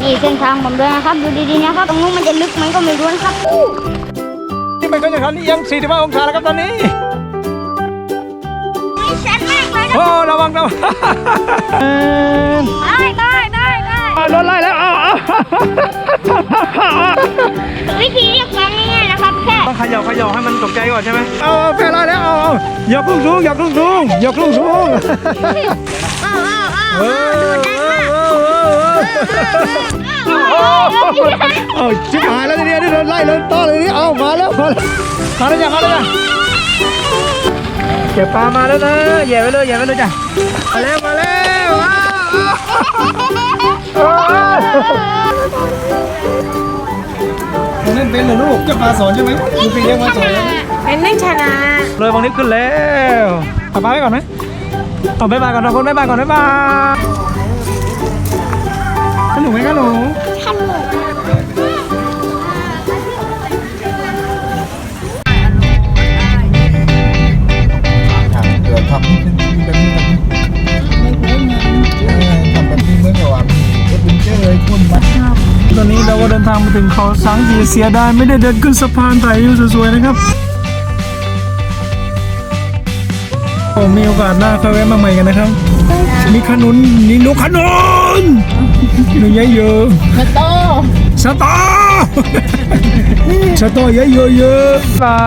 นี่เส้นทางผมด้วยนะครับ ดูดีๆนะครับ ตรงนู้นมันจะลึกไหมก็ไม่รู้นะครับนี่มันก็อย่างนั้นเอียง45 องศาแล้วครับตอนนี้ไม่ชันมากเลยนะโอ้ระวังระวังได้ได้ได้ได้อะรถไล่แล้วอ้าวอ้าววิธีเรียกความง่ายๆนะครับแค่ต้องเขย่าเขย่าให้มันตกใจก่อนใช่ไหมเอาเอาแพ้ไล่แล้วเอาเอาอย่าคลุ้งสูงอย่าคลุ้งสูงอย่าคลุ้งสูงอ้าวอ้าวอ้าวเออเออเออ เออเออเอาชิบหายแล้วทีเดียนี่โดนไล่โดนต้อนเลยนี่เอามาแล้วมาแล้วมาแล้วจ้ะมาแล้วจ้ะเก็บปลามาแล้วนะแย่ไว้เลยแย่ไว้เลยจ้ะมาแล้วมาแล้วว้าวเล่นเป็นเหรอลูกจะปลาสอนใช่ไหมคุณปีเลี้ยงมาสอนแล้วเป็นนักชนะเลยวันนี้ขึ้นแล้วเอาปลาไว้ก่อนไหมเอาบ๊ายบายก่อนนะคนบ๊ายบายก่อนบ๊ายบาย สนุกไหมครับหนูท่านหมูเดี๋ยวทำนี่เป็นแบบนี้แบบนี้เออทำแบบนี้เหมื่อนกับว่าเอ็ดเวนเจอร์เลยคุณมาตอนนี้เราก็เดินทางมาถึงเขาสังกีเสียดายไม่ได้เดินขึ้นสะพานถ่ายวิวสวยๆนะครับผมมีโอกาสหน้าค่อยแวะมาใหม่กันนะครับ มีขนุนนี่ลูกขนุนหนูเยอะเยอะสตอสตอสตอเยอะเยอะเยอะปลา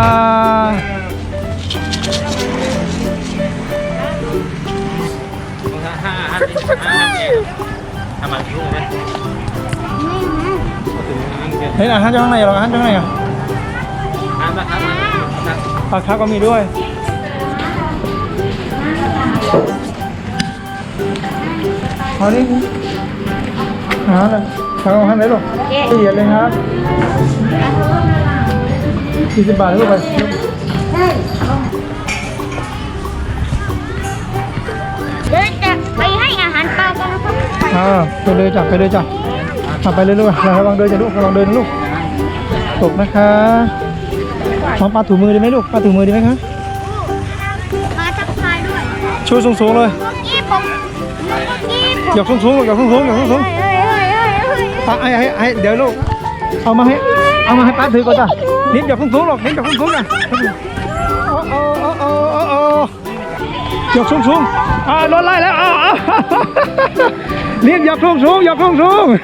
เฮ้ยอาหารจะข้างในเหรออาหารจะข้างในเหรอปลาคาร์ฟก็มีด้วย เอาดิหาเลยทางเอาข้ไหนลูกละเอียดเลยครับสี่สิบบาทลูกไปเดี๋ยวจะไปให้อาหารปลากันนะครับอ่าไปเลยจ้ะไปเลยจ้ะอะไปเลยลูกระวังเดินจ้ะลูกระวังเดินลูกตกนะคะพร้อมปลาถูมือดีไหมลูกปลาถูมือดีไหมคะมาทักทายด้วยชูสูงๆเลย หยอกสูงๆลูกหยอกสูงๆหยอกสูงเฮ้ยเฮ้ยเฮ้ยเฮ้ยเฮ้ยๆอะไอ้ไอ้ไอ้เดี๋ยวลูกเอามาให้เอามาให้ป้าถือก่อนจ้ะนิดหยอกสูงๆหรอกนิดหยอกสูงๆนะโอ้โอ้โอ้โอ้โอ้โอ้หยอกสูงๆอ่ารถไล่แล้วเอาเอาเรียกหยอกสูงๆหยอกสูงๆ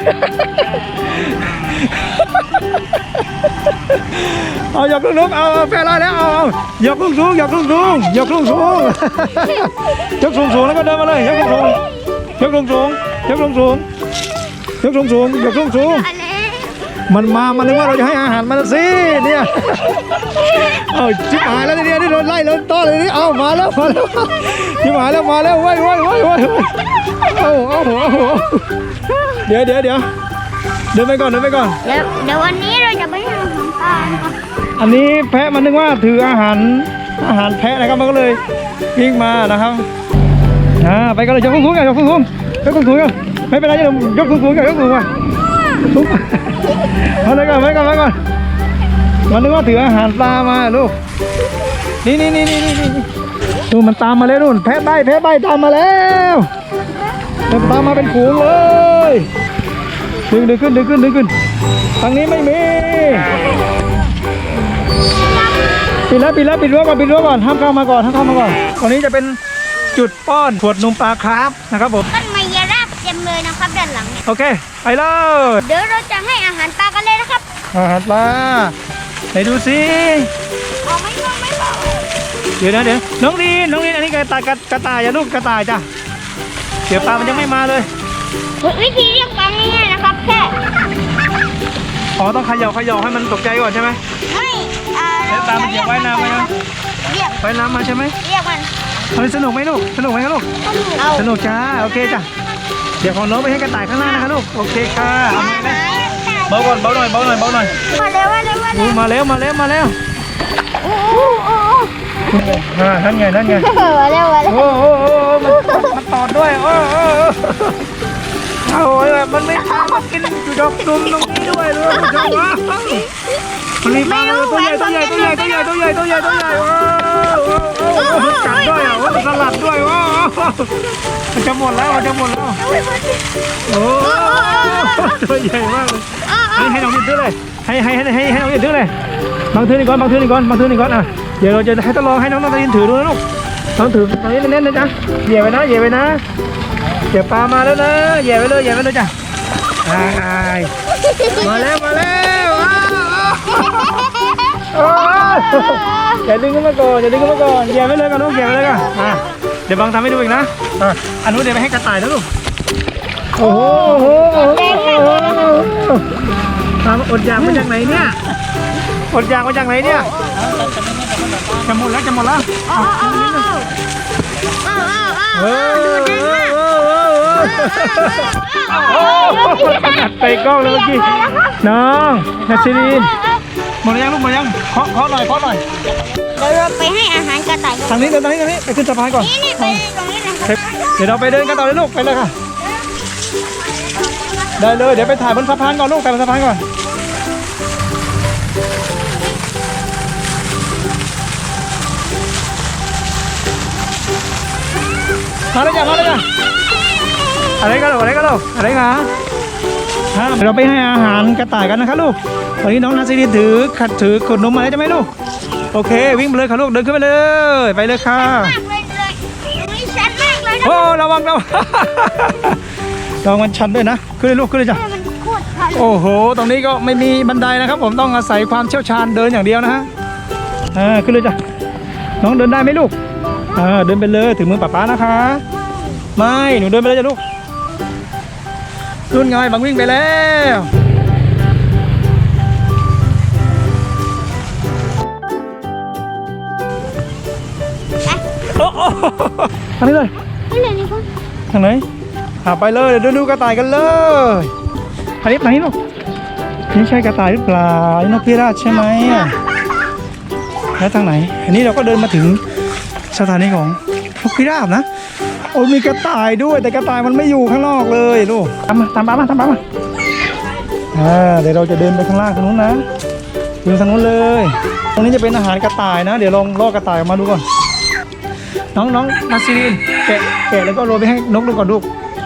เอาหยอกสูงๆเอาเอาแฟนไล่แล้วเอาเอาหยอกสูงๆหยอกสูงๆหยอกสูงๆยกสูงๆแล้วก็เดินมาเลยยกสูงๆ ยกสูงๆยกสูงๆยกสูงๆยกสูงๆอะไรมันมา มันนึกว่าเราจะให้อาหารมันสิเนี่ย เอาชิบหายแล้วทีเดียวนี่โดนไล่โดนต้อนเลยนี่ เอามาแล้วมาแล้วชิบหายแล้วมาแล้วเว้ยเว้ยเว้ยเว้ยเว้ยเอาเอาเอาเอาเดี๋ยวเดี๋ยวเดี๋ยวเดินไปก่อนเดินไปก่อน เดี๋ยวเดี๋ยววันนี้เราจะไปให้อาหารปลานะครับอันนี้แพะมันนึกว่าถืออาหารอาหารแพะนะครับมันก็เลยวิ่งมานะครับ อ่าไปกันเลยยกสูงๆกันยกสูงๆยกสูงๆกันไม่เป็นไรจะยกสูงๆกันยกสูงๆมาสูงเอาเลยก่อนไปก่อนไปก่อนมันนึกว่าถืออาหารปลามาลูกนี่นี่นี่นี่นี่นี่ดูมันตามมาแล้วนู่นแพะใบแพะใบตามมาแล้วมันตามมาเป็นฝูงเลยดึงดึงขึ้นดึงขึ้นดึงขึ้นทางนี้ไม่มีปิดแล้วปิดแล้วปิดรั้วก่อนปิดรั้วก่อนห้ามเข้ามาก่อนห้ามเข้ามาก่อนตรงนี้จะเป็น จุดป้อนขวดนมปลาคราฟนะครับผมต้นไม้ยาราบเต็มเลยนะครับด้านหลังเนี่ยโอเคไปเลยเดี๋ยวเราจะให้อาหารปลากันเลยนะครับ อาหารปลาไหนดูสิออกไม่ต้องไม่บอกเดี๋ยวนะเดี๋ยวน้องดีนน้องดีนอันนี้กระต่ายกระกระต่ายอย่าลูกกระต่ายจ้ะเดี๋ยวปลามันยังไม่มาเลยวิธีเรียกความง่ายๆนะครับแค่อ๋อต้องเขย่าเขย่าให้มันตกใจก่อนใช่ไหมให้อ่าแล้วปลามันเหยียบว่ายน้ำไหมครับเรียกไปน้ำมาใช่ไหม เรียกมัน เฮ้ยสนุกไหมลูก สนุกไหมครับลูกเอาสนุกจ้า โอเคจ้ะ เดี๋ยวของน้องไปให้กระต่ายข้างหน้านะคะลูก โอเคค่ะเอามาเลยเบาก่อนเบาหน่อยเบาหน่อยเบาหน่อยมาเร็วมาเร็วมาเร็อู้วมาแล้วมาแล้วมาแล้วโอ้โหโอ้โหอ่านั่นไงนั่นไงมาเร็วมาเร็วโอ้โหโอ้โหมันมันตอดด้วย โอ้โห โอ้โหมันไม่ตามมากินจุดอกดุมตรงนี้ด้วยเลยคุณผู้ชมว้ามันมีปลาตัวใหญ่ตัวใหญ่ตัวใหญ่ตัวใหญ่ตัวใหญ่ตัวใหญ่ตัวใหญ่ว้าวโอ้โหกัดด้วยอะโอ้โหสลัดด้วยว้าวมันจะหมดแล้วมันจะหมดแล้วโอ้ตัวใหญ่มากเลยให้ให้น้องนิดดื้อเลยให้ให้ให้ให้ให้น้องนิดดื้อเลยบางทือนี่ก่อนบางทือนี่ก่อนบางทือนี่ก่อนอะเดี๋ยวเราจะให้ทดลองให้น้องน้องตาลินถือดูนะลูกน้องถือตอนนี้เน้นๆนะจ๊ะเหยียบไปนะเหยียบไปนะ เหยียบปลามาแล้วนะเหยียบไปเลยเหยียบไปเลยจ้ะอ้ายมาแล้วมาแล้วอ้าวอ้าวอย่าดึงขึ้นมาก่อนอย่าดึงขึ้นมาก่อนเหยียบไปเลยก่อนลูกเหยียบไปเลยก่อนอะเดี๋ยวบังทำให้ดูอีกนะอะอันนู้นเดี๋ยวไปให้กระต่ายนะลูกโอ้โหโอ้โอ้โหทำอดอยากมาจากไหนเนี่ยอดอยากมาจากไหนเนี่ยจะหมดแล้วจะหมดแล้วเออ โอ้กัดไปกล้องเลยเมื่อกี้ น้องนัชชีรินหมดหรือยังลูกหมดหรือยังเคาะเคาะหน่อยเคาะหน่อย เดี๋ยวเราไปให้อาหารกระต่ายกันทางนี้เดินทางนี้ทางนี้ไปขึ้นสะพานก่อน นี่นี่ไปตรงนี้นะเดี๋ยวเราไปเดินกันต่อเลยลูกไปเลยค่ะ ได้เลย เดี๋ยวไปถ่ายบนสะพานก่อนลูกถ่ายบนสะพานก่อน มาเลยจ้ะมาเลยจ้ะ อะไรกันลูกอะไรกันลูกอะไรกันฮะเดี๋ยวเราไปให้อาหารกระต่ายกันนะคะลูกวันนี้น้องนาซีดีถือขัดถือขวดนมมาแล้วใช่ไหมลูก โอเค วิ่งไปเลยค่ะลูกเดินขึ้นไปเลย ไปเลยค่ะมากเลยเลยตรงนี้ชันมากเลยนะโอ้ระวังระวังระวังมันชันด้วยนะ ขึ้นเลยลูกขึ้นเลยจ้ะมันโคตรชันโอ้โห ตรงนี้ก็ไม่มีบันไดนะครับ ผมต้องอาศัยความเชี่ยวชาญเดินอย่างเดียวนะฮะอ่าขึ้นเลยจ้ะน้องเดินได้ไหมลูกอ่าเดินไปเลยถึงมือป้าป๊านะคะ ไม่หนูเดินไปเลยจ้ะลูก รุ่นไงบังวิ่งไปแล้วโอ้โหทางนี้เลยไม่เลยนี่ก็ทางไหนอ่าไปเลยเดี๋ยวเดินดูกระต่ายกันเลยอันนี้ไหนลูกนี่ใช่กระต่ายหรือเปล่านี่นกพิราบใช่ไหมอะแล้วทางไหน อันนี้เราก็เดินมาถึงสถานีของ นกพิราบนะ โอ้มีกระต่ายด้วย แต่กระต่ายมันไม่อยู่ข้างนอกเลยลูกตามมาตามป้ามาตามป้ามาอ่าเดี๋ยวเราจะเดินไปข้างล่างทางนู้นนะดูทางนู้นเลย ตรงนี้จะเป็นอาหารกระต่ายนะ เดี๋ยวลองล่อกระต่ายออกมาดูก่อน น้องน้องนาซีรินแกะแกะแล้วก็โรยไปให้นกดูก่อนลูก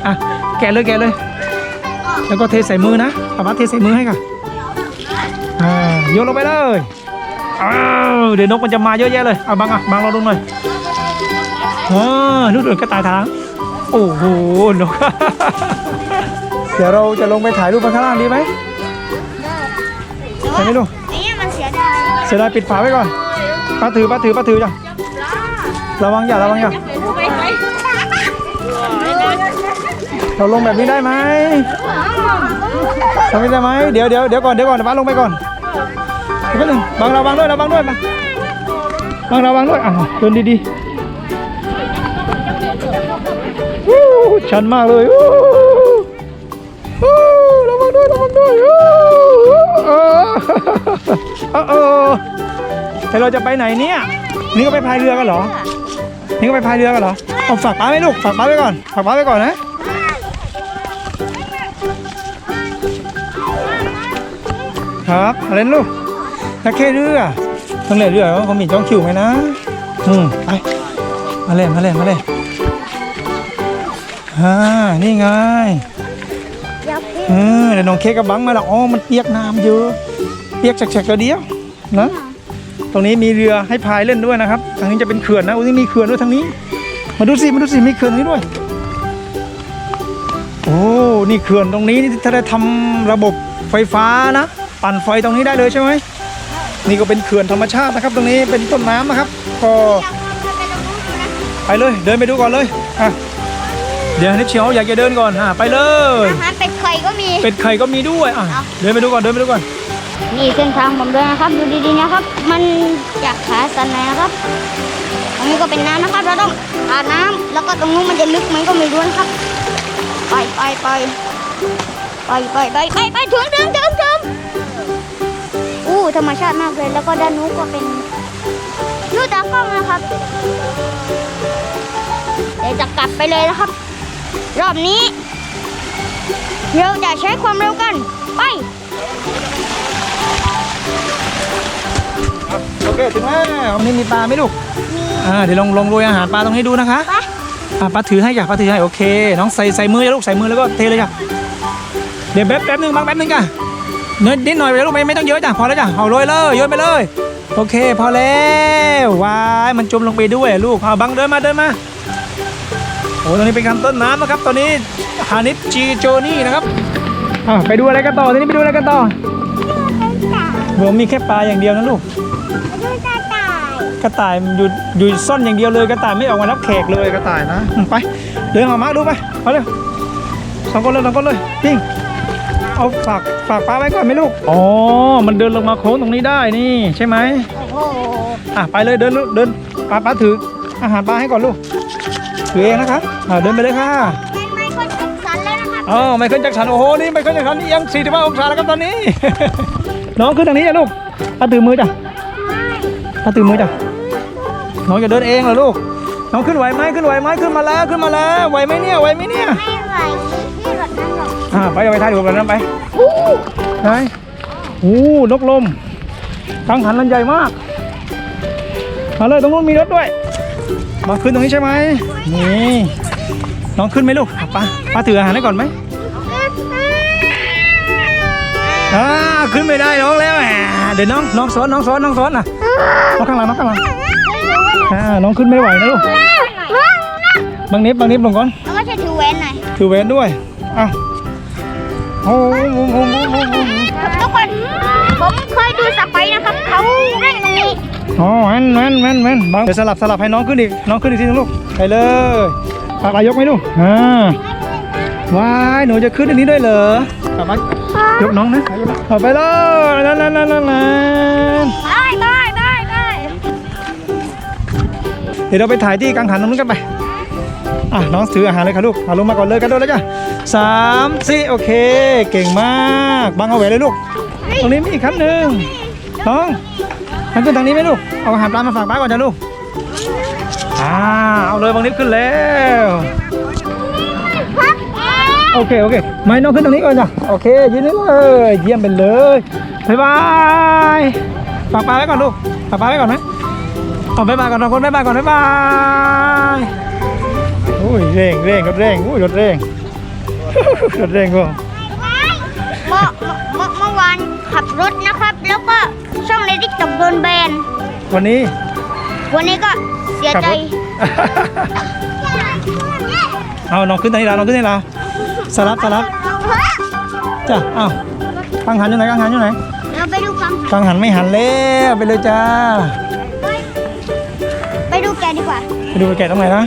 อะแกะเลยแกะเลย แล้วก็เทใส่มือนะป้าป้าเทใส่มือให้ค่ะอ่าโยนลงไปเลยอ้าวเดี๋ยวนกมันจะมาเยอะแยะเลยเอาบังอะบังเราดูหน่อย อ่านู่นเดินกระต่ายทาง โอ้โหนก เดี๋ยวเราจะลงไปถ่ายรูปกันข้างล่างดีไหมใช่ไหมลูกไอ้เนี่ยมันเสียดายเสียดายปิดฝาไว้ก่อนป้าถือป้าถือป้าถือจ้ะระวังอย่าระวังอย่าไปไปเราลงแบบนี้ได้ไหมทำไม่ได้ไหมเดี๋ยวเดี๋ยวเดี๋ยวก่อนเดี๋ยวก่อนเดี๋ยวป้าลงไปก่อนเดี๋ยวแป๊บนึงบังระวังด้วยระวังด้วยมาบังระวังด้วยอะเดินดีๆ ชันมากเลยวู้วู้ระวังด้วยระวังด้วยวู้เออเออเออแต่เราจะไปไหนเนี่ย นี่ก็ไปพายเรือกันเหรอ นี่ก็ไปพายเรือกันเหรอ เอาฝากป้าไว้ลูก ฝากป้าไว้ก่อน ฝากป้าไว้ก่อนนะครับอะไรนะลูกนักแค่เรือต้องเล่นเรือเขามีจ้องคิวไหมนะ อืมไปมาเล่นมาเล่นมาเล่น อ่านี่ไงอยากกินเออเดี๋ยวน้องเค้กกับบังมาแล้วอ๋อมันเปียกน้ำเยอะเปียกแฉกๆกระเดียวนะตรงนี้มีเรือให้พายเล่นด้วยนะครับทางนี้จะเป็นเขื่อนนะอุ้ยมีเขื่อนด้วยทางนี้ มาดูสิมาดูสิมีเขื่อนนี้ด้วย โอ้นี่เขื่อนตรงนี้นี่ถ้าได้ทำระบบไฟฟ้านะปั่นไฟตรงนี้ได้เลยใช่ไหมนี่ก็เป็นเขื่อนธรรมชาตินะครับ ตรงนี้เป็นต้นน้ำนะครับก็อยากลองไปตรงนู้นดูนะไปเลยเดินไปดูก่อนเลยอะเดี๋ยวนิดเชียวอยากจะเดินก่อนอะไปเลย อาหารเป็ดไข่ก็มี เป็ดไข่ก็มีด้วยอะเดินไปดูก่อนเดินไปดูก่อนนี่เส้นทางผมด้วยนะครับ ดูดีๆนะครับ มันจากขาสันไหนนะครับตรงนี้ก็เป็นน้ำนะครับ เราต้องผ่านน้ำแล้วก็ตรงนู้นมันจะลึกไหมก็ไม่รู้นะครับ ไปไปไปไปไปไปไปไปถึงถึงถึงถึงอู้ธรรมชาติมากเลย แล้วก็ด้านนู้นก็เป็นนู่นตากล้องนะครับเดี๋ยวจะกลับไปเลยนะครับ รอบนี้ เราจะใช้ความเร็วกัน ไป โอเคถึงแล้วนี่มีปลาไหมลูกมีอ่าเดี๋ยวลองลองโรยอาหารปลาตรงนี้ดูนะคะปะอะป้าถือให้จ้ะป้าถือให้โอเค น้องใส่ใส่มือจ้ะลูกใส่มือแล้วก็เทเลยจ้ะเดี๋ยวแป๊บแป๊บนึงบางแป๊บนึงจ้ะเนิดนิดหน่อยไปลูกไม่ไม่ต้องเยอะจ้ะพอแล้วจ้ะเอาโรยเลยโยนไปเลย โอเค พอแล้ววายมันจมลงไปด้วยลูกเอาบังเดินมาเดินมา โอ้ตอนนี้เป็นการต้นน้ำนะครับ ตอนนี้ฮานิชจีโจนี่นะครับอะไปดูอะไรกันต่อทีนี้ไปดูอะไรกันต่อผมมีแค่ปลาอย่างเดียวนะลูกกระต่ายมันอยู่อยู่ซ่อนอย่างเดียวเลยกระต่ายไม่ออกมารับแขกเลยกระต่ายนะอืมไปเดินออกมาดูไปเอาเร็วสองคนเลยสองคนเลยปิ้งเอาฝากฝากปลาไว้ก่อนไหมลูกอ๋อมันเดินลงมาโค้งตรงนี้ได้นี่ใช่ไหมโอ้โหอะไปเลยเดินลูกเดินปลาปลาถืออาหารปลาให้ก่อนลูก ถือเองนะครับอ่าเดินไปเลยค่ะเป็นไมเคิลแจ็คสันแล้วนะครับอ๋อไมเคิลแจ็คสันโอ้โหนี่ไมเคิลแจ็คสันนี่ยัง45องศาแล้วครับตอนนี้ น้องขึ้นทางนี้จ้ะลูกปลาถือมือจ้ะปลาถือมือจ้ะน้องจะเดินเองเหรอลูก น้องขึ้นไหวไหมขึ้นไหวไหมขึ้นมาแล้วขึ้นมาแล้วไหวไหมเนี่ยไหวไหมเนี่ยไม่ไหวที่รถนั่งหรอกอ่าไปเอาไปถ่ายรูปกันนั้นไปอู้ไหนโอ้นกลมกังหันลันใหญ่มากมาเลยตรงนู้นมีรถด้วย มาขึ้นตรงนี้ใช่ไหมนี่น้องขึ้นไหมลูกอะป้าป้าถืออาหารให้ก่อนไหมอ่าขึ้นไม่ได้น้องแล้วแหมเดี๋ยวน้องน้องซ้อนน้องซ้อนน้องซ้อนน่ะน้องข้างหลังน้องข้างหลังอ่าน้องขึ้นไม่ไหวนะลูกบางนิดบางนิดลงก่อนแล้วก็จะถือแหวนหน่อยถือเวนด้วยเอ้าโอ้โหโอ้โหโอ้โหโอ้โหทุกคนผมเคยดูสไปร์นะครับเขาเล่นตรงนี้ อ๋อแม่นแม่นแม่นแม่นบางเดี๋ยวสลับสลับให้น้องขึ้นอีก น้องขึ้นอีกทีนึงลูก ไปเลยปากลายกไหมลูกอ่าว้ายหนูจะขึ้นอันนี้ด้วยเหรอปากยกน้องนะเอาไปเลยนั่นนั่นนั่นนั่นนั่นได้ได้ได้ได้เดี๋ยวเราไปถ่ายที่กังหันตรงนู้นกันไปอะน้องถืออาหารเลยค่ะลูกเอาลงมาก่อนเลยกันโดดแล้วจ้ะสามสี่โอเค เก่งมากบังเอาไว้เลยลูก ตรงนี้มีอีกครั้งหนึ่งน้อง มันขึ้นทางนี้ไหมลูก เอาอาหารปลามาฝากป้าก่อนจ้ะลูก อ่า เอาเลยบางนิดขึ้นแล้ว โอเค โอเค ไม่น้องขึ้นตรงนี้ก่อนจ้ะ โอเคยืนนี่เลยเยี่ยมไปเลย บ๊ายบาย ฝากปลาไว้ก่อนลูก ฝากปลาไว้ก่อนไหมเอาบ๊ายบายก่อนสองคนบ๊ายบายก่อนบ๊ายบายอุ้ยเร่งเร่งรถเร่งอุ้ยรถเร่งรถเร่งก็เมื่อเมื่อเมื่อวานขับรถนะครับ แล้วก็ ช่องในทิกตอกโดนแบน วันนี้ วันนี้ก็เสียขับใจรถเอาน้องขึ้นทางนี้แล้วน้องขึ้นทางนี้แล้วสลับสลับจ้ะอ้าวกังหันอยู่ไหนกังหันอยู่ไหนเราไปดูกังกังหันไม่หันแล้วไปเลยจ้า ไปดูแกดีกว่า ไปดูแกะตรงไหนนะ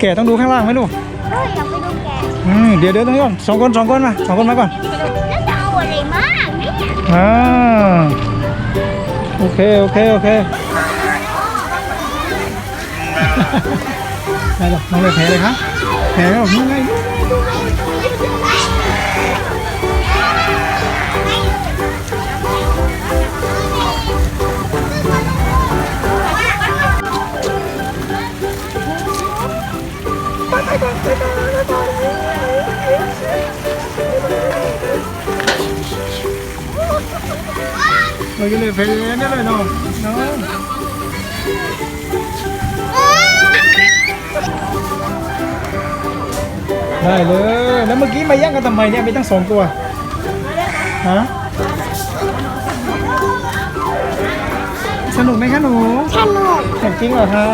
แกะต้องดูข้างล่างไหมลูกเอออยากไปดูแกอืมเดี๋ยวเดี๋ยวตรงนี้ก่อนสองคนสองคนมาสองคนมาก่อน อ่าโอเค โอเค โอเคได้หรอน้องเลยแผลเลยครับแผลแบบนี้ไงเราจะเลย แผลนี่เลยน้องน้องได้เลย แล้วเมื่อกี้มาแย่งกันทำไมเนี่ยมีตั้งสองตัวฮะสนุกไหมคะหนู สนุกสนุกจริงเหรอคะ